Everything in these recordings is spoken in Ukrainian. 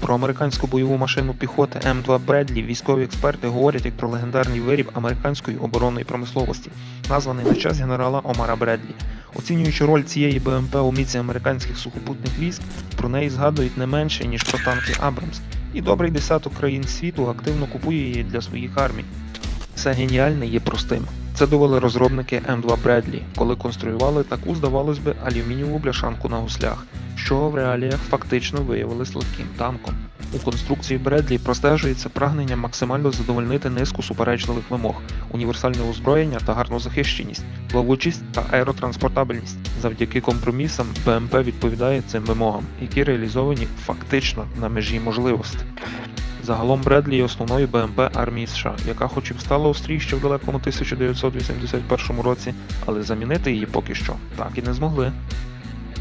Про американську бойову машину піхоти М2 Бредлі військові експерти говорять як про легендарний виріб американської оборонної промисловості, названий на час генерала Омара Бредлі. Оцінюючи роль цієї БМП у міці американських сухопутних військ, про неї згадують не менше, ніж про танки Абрамс, і добрий десяток країн світу активно купує її для своїх армій. Все геніальне є простим. Це довели розробники М2 Бредлі, коли конструювали таку, здавалось би, алюмінієву бляшанку на гуслях, що в реаліях фактично виявилось легким танком. У конструкції Бредлі простежується прагнення максимально задовольнити низку суперечливих вимог, універсальне озброєння та гарну захищеність, плавучість та аеротранспортабельність. Завдяки компромісам БМП відповідає цим вимогам, які реалізовані фактично на межі можливостей. Загалом Бредлі є основною БМП армії США, яка хоч і встала у стрій ще в далекому 1981 році, але замінити її поки що так і не змогли.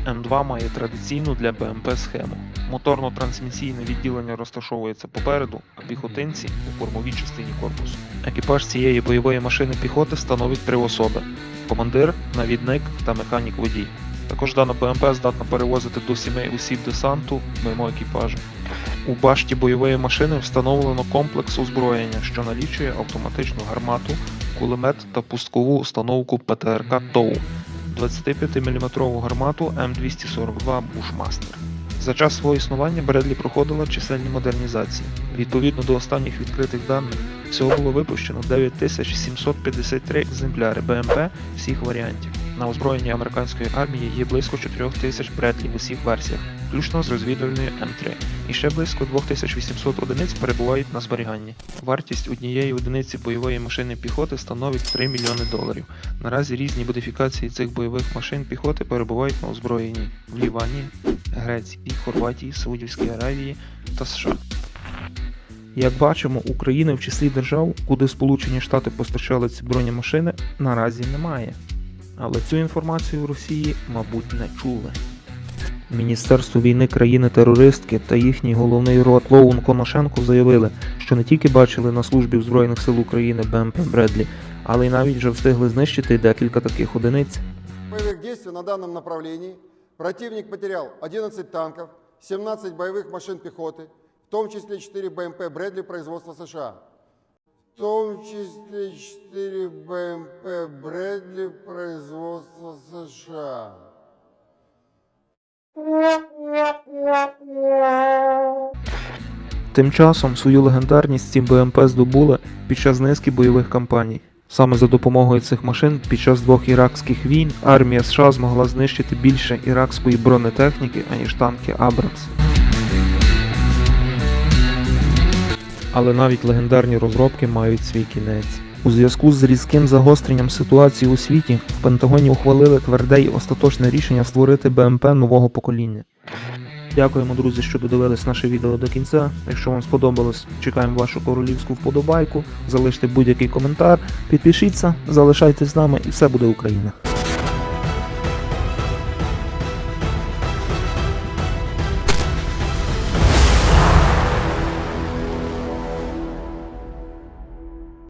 М2 має традиційну для БМП схему. Моторно-трансмісійне відділення розташовується попереду, а піхотинці у кормовій частині корпусу. Екіпаж цієї бойової машини піхоти становить три особи: командир, навідник та механік-водій. Також дана БМП здатна перевозити до 7 осіб десанту мимо екіпажу. У башті бойової машини встановлено комплекс озброєння, що налічує автоматичну гармату, кулемет та пусткову установку ПТРК ТОУ, 25-мм гармату М242 Бушмастер. За час свого існування Бредлі проходила чисельні модернізації. Відповідно до останніх відкритих даних, всього було випущено 9753 екземпляри БМП всіх варіантів. На озброєнні американської армії є близько 4000 Бредлі в усіх версіях, включно з розвідувальною М3, і ще близько 2800 одиниць перебувають на зберіганні. Вартість однієї одиниці бойової машини піхоти становить 3 мільйони доларів. Наразі різні модифікації цих бойових машин піхоти перебувають на озброєнні в Лівані, Греції, Хорватії, Саудівській Аравії та США. Як бачимо, України в числі держав, куди Сполучені Штати постачали ці бронемашини, наразі немає. Але цю інформацію в Росії, мабуть, не чули. Міністерство війни країни-терористки та їхній головний рот Лоун Коношенко заявили, що не тільки бачили на службі в Збройних сил України БМП Бредлі, але й навіть вже встигли знищити декілька таких одиниць. боевых действий на данном направлении противник потерял 11 танков, 17 боевых машин пехоты, в том числе 4 БМП Брэдли производства США. В том числе 4 БМП Брэдли производства США. Тим часом свою легендарність ці БМП здобули під час низки бойових кампаній. Саме за допомогою цих машин під час двох іракських війн армія США змогла знищити більше іракської бронетехніки, аніж танки Абрамс. Але навіть легендарні розробки мають свій кінець. У зв'язку з різким загостренням ситуації у світі в Пентагоні ухвалили тверде й остаточне рішення створити БМП нового покоління. Дякуємо, друзі, що додивились наше відео до кінця. Якщо вам сподобалось, чекаємо вашу королівську вподобайку. Залиште будь-який коментар, підпишіться, залишайтесь з нами і все буде Україна.